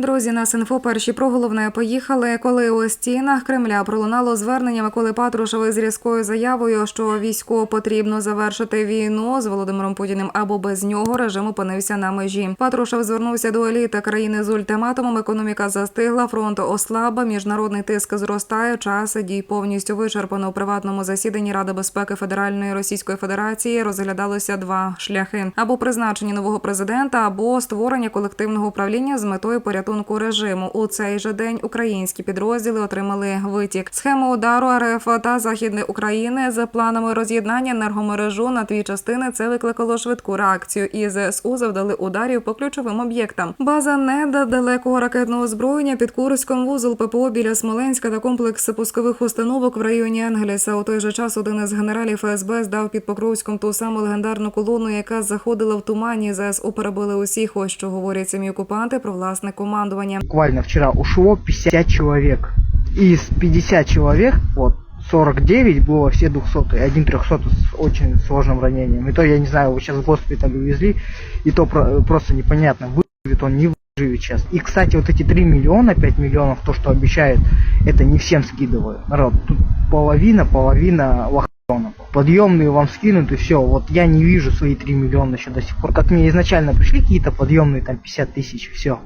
Друзі, нас інфо перші про головне поїхали. Коли у стінах Кремля пролунало звернення Миколи Патрушева з різкою заявою, що військо потрібно завершити війну з Володимиром Путіним або без нього режим опинився на межі. Патрушев звернувся до еліти країни з ультиматумом. Економіка застигла, фронт ослаба, міжнародний тиск зростає. Час дій повністю вичерпано у приватному засіданні Ради безпеки Федеральної Російської Федерації. Розглядалося два шляхи: або призначення нового президента, або створення колективного управління з метою порятунку режиму. У цей же день українські підрозділи отримали витік. Схему удару РФ та Західної України з планами роз'єднання енергомережу на дві частини. Це викликало швидку реакцію. І ЗСУ завдали ударів по ключовим об'єктам. База неда далекого ракетного озброєння під Курськом, вузол ППО біля Смоленська та комплекс пускових установок в районі Енгельса. У той же час один із генералів ФСБ здав під Покровськом ту саму легендарну колону, яка заходила в тумані. ЗСУ перебили усіх. Ось що говорять самі окупанти про власне командування. Буквально вчера ушло 50 человек. Из 50 человек, вот, 49 было все 200, и один 300 с очень сложным ранением. И то, я не знаю, его сейчас в госпиталь увезли, и то про- просто непонятно, выживет он, не выживет сейчас. И, кстати, вот эти 3 миллиона, 5 миллионов, то, что обещают, это не всем скидывают. Народ, тут половина, половина лохотонов. Подъемные вам скинут и все. Вот я не вижу свои 3 миллиона еще до сих пор. Как мне изначально пришли какие-то подъемные, там 50 тысяч, все.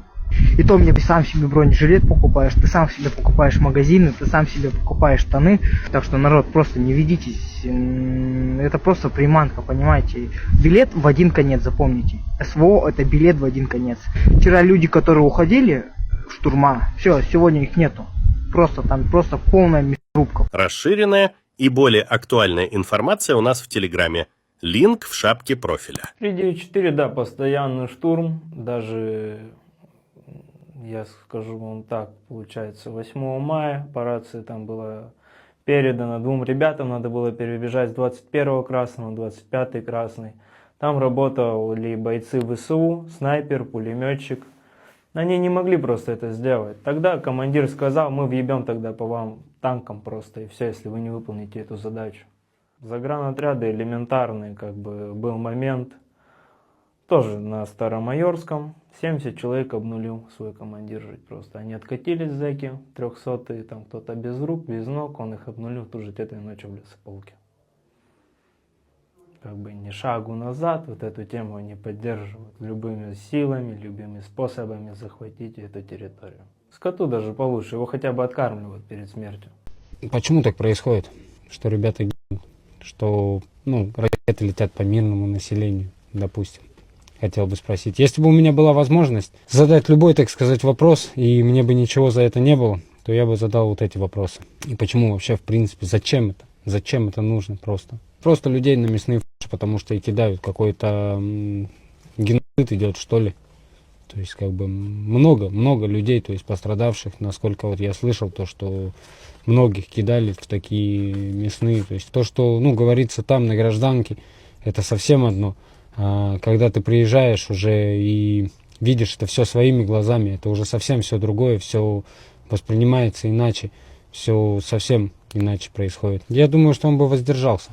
И то мне ты сам себе бронежилет покупаешь, ты сам себе покупаешь магазины, ты сам себе покупаешь штаны. Так что, народ, просто не ведитесь. Это просто приманка, понимаете. Билет в один конец, запомните. СВО это билет в один конец. Вчера люди, которые уходили в штурма, все, сегодня их нету. Просто там, просто полная мясорубка. Расширенная и более актуальная информация у нас в Телеграме. Линк в шапке профиля. 394, да, постоянный штурм. Даже, я скажу вам так, получается, 8 мая по рации там было передано двум ребятам, надо было перебежать с 21 красного на 25 красный. Там работали бойцы ВСУ, снайпер, пулеметчик. Они не могли просто это сделать. Тогда командир сказал, мы въебем тогда по вам танком просто, и все, если вы не выполните эту задачу. Загранотряды элементарные, как бы был момент, тоже на Старомайорском, 70 человек обнулил свой командир жить просто. Они откатились зэки, 300 там кто-то без рук, без ног, он их обнулил тут же этой ночью в лесополке. Как бы ни шагу назад, вот эту тему они поддерживают любыми силами, любыми способами захватить эту территорию. Скоту даже получше, его хотя бы откармливают перед смертью. Почему так происходит? Что ребята гибнут? Что, ну, ракеты летят по мирному населению, допустим. Хотел бы спросить. Если бы у меня была возможность задать любой, так сказать, вопрос, и мне бы ничего за это не было, то я бы задал вот эти вопросы. И почему вообще, в принципе, зачем это? Зачем это нужно просто? Просто людей на мясные ф***, потому что и кидают какой-то геноцид идет, что ли. То есть, как бы, много, много людей, то есть, пострадавших, насколько вот я слышал, то, что многих кидали в такие мясные. То есть, то, что, ну, говорится там на гражданке, это совсем одно. А когда ты приезжаешь уже и видишь это все своими глазами, это уже совсем все другое, все воспринимается иначе, все совсем иначе происходит. Я думаю, что он бы воздержался,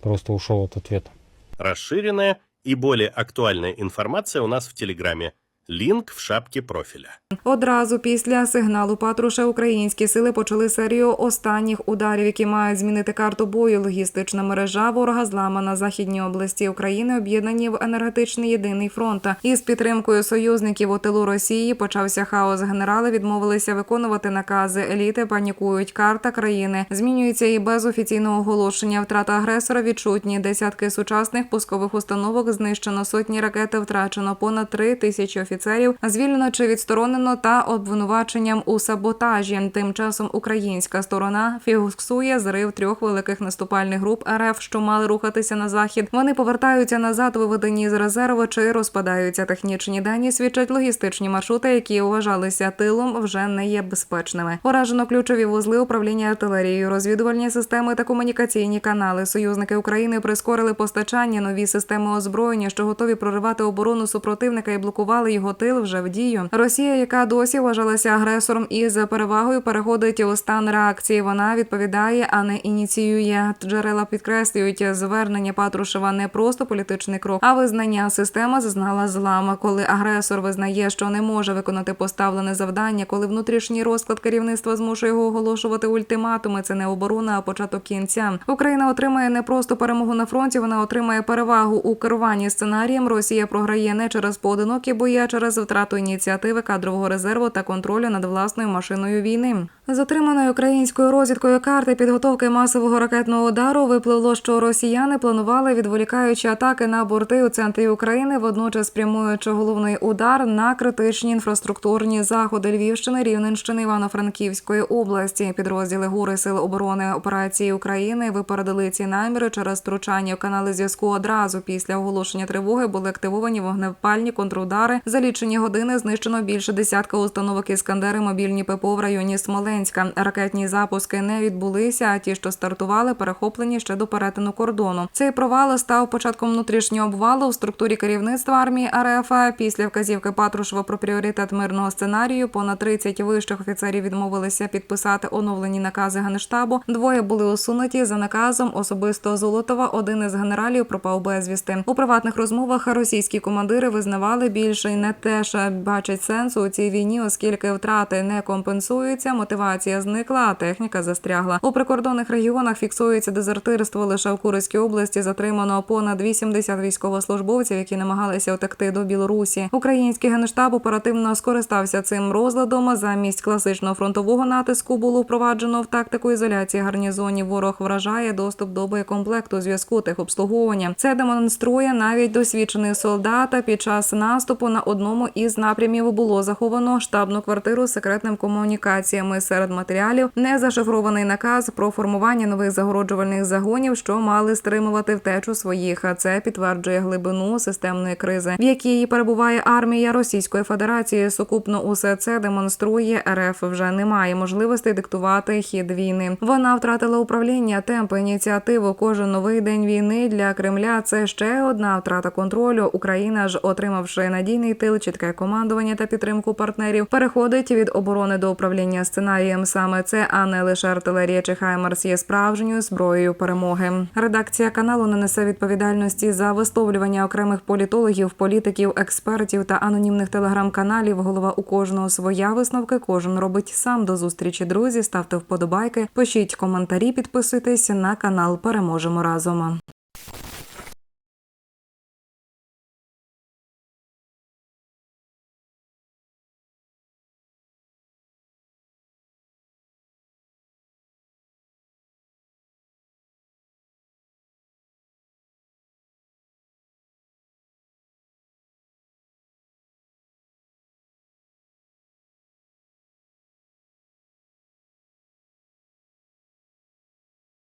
просто ушел от ответа. Расширенная и более актуальная информация у нас в Телеграме. Линк в шапке профиля. Одразу після сигналу Патруша українські сили почали серію останніх ударів, які мають змінити карту бою. Логістична мережа ворога зламана західні області України, об'єднані в енергетичний єдиний фронт. Із підтримкою союзників у тилу Росії почався хаос. Генерали відмовилися виконувати накази. Еліти панікують. Карта країни змінюється і без офіційного оголошення. Втрата агресора відчутні. Десятки сучасних пускових установок знищено сотні ракети. Втрачено понад три тисячі офіцерів. Звільнено чи відсторонено та обвинуваченням у саботажі. Тим часом українська сторона фіксує зрив трьох великих наступальних груп РФ, що мали рухатися на захід. Вони повертаються назад, виведені з резерву чи розпадаються. Технічні дані свідчать логістичні маршрути, які вважалися тилом, вже не є безпечними. Поражено ключові вузли управління артилерією, розвідувальні системи та комунікаційні канали. Союзники України прискорили постачання нові системи озброєння, що готові проривати оборону супротивника і блокували його тил вже в дію. Росія, яка досі вважалася агресором із перевагою, переходить у стан реакції. Вона відповідає, а не ініціює. Джерела підкреслюють, звернення Патрушева не просто політичний крок, а визнання система зазнала злама, коли агресор визнає, що не може виконати поставлене завдання, коли внутрішній розклад керівництва змушує його оголошувати ультиматуми. Це не оборона, а початок кінця. Україна отримає не просто перемогу на фронті, вона отримає перевагу у керуванні сценарієм. Росія програє не через поодинокі бої, а через втрату ініціативи, кадрового резерву та контролю над власною машиною війни. Затриманою українською розвідкою карти підготовки масового ракетного удару випливло, що росіяни планували відволікаючи атаки на борти у центрі України, водночас спрямуючи головний удар на критичні інфраструктурні заходи Львівщини, Рівненщини, Івано-Франківської області. Підрозділи гури сил оборони операції України випередили ці наміри через втручання в канали зв'язку. Одразу після оголошення тривоги були активовані вогнепальні контрудари. За лічені години знищено більше десятка установок іскандери мобільні ППО в районі Смоленська. Ракетні запуски не відбулися. А ті, що стартували, перехоплені ще до перетину кордону. Цей провал став початком внутрішнього обвалу в структурі керівництва армії РФ. Після вказівки Патрушева про пріоритет мирного сценарію понад 30 вищих офіцерів відмовилися підписати оновлені накази генштабу. Двоє були усунуті за наказом особисто Золотова. Один із генералів пропав безвісти. У приватних розмовах російські командири визнавали більше не теж бачать сенсу у цій війні, оскільки втрати не компенсуються. Мотивація зникла, а техніка застрягла. У прикордонних регіонах фіксується дезертирство. Лише в Курській області затримано понад 80 військовослужбовців, які намагалися утекти до Білорусі. Український генштаб оперативно скористався цим розладом. Замість класичного фронтового натиску було впроваджено в тактику ізоляції гарнізонів. Ворог вражає доступ до боєкомплекту, зв'язку техобслуговування. Це демонструє навіть досвідчений солдата. Під час наступу на одному із напрямів було заховано штабну квартиру з секретним комунікаціями. Серед матеріалів не зашифрований наказ про формування нових загороджувальних загонів, що мали стримувати втечу своїх. А це підтверджує глибину системної кризи, в якій перебуває армія Російської Федерації. Сукупно усе це демонструє РФ вже немає можливості диктувати хід війни. Вона втратила управління, темпи, ініціативу. Кожен новий день війни для Кремля це ще одна втрата контролю. Україна ж, отримавши надійний тил, чітке командування та підтримку партнерів, переходить від оборони до управління сценарієм. Саме це, а не лише артилерія чи Хаймарс є справжньою зброєю перемоги. Редакція каналу не несе відповідальності за висловлювання окремих політологів, політиків, експертів та анонімних телеграм-каналів. Голова у кожного своя висновки. Кожен робить сам. До зустрічі, друзі. Ставте вподобайки, пишіть коментарі, підписуйтесь на канал. Переможемо разом.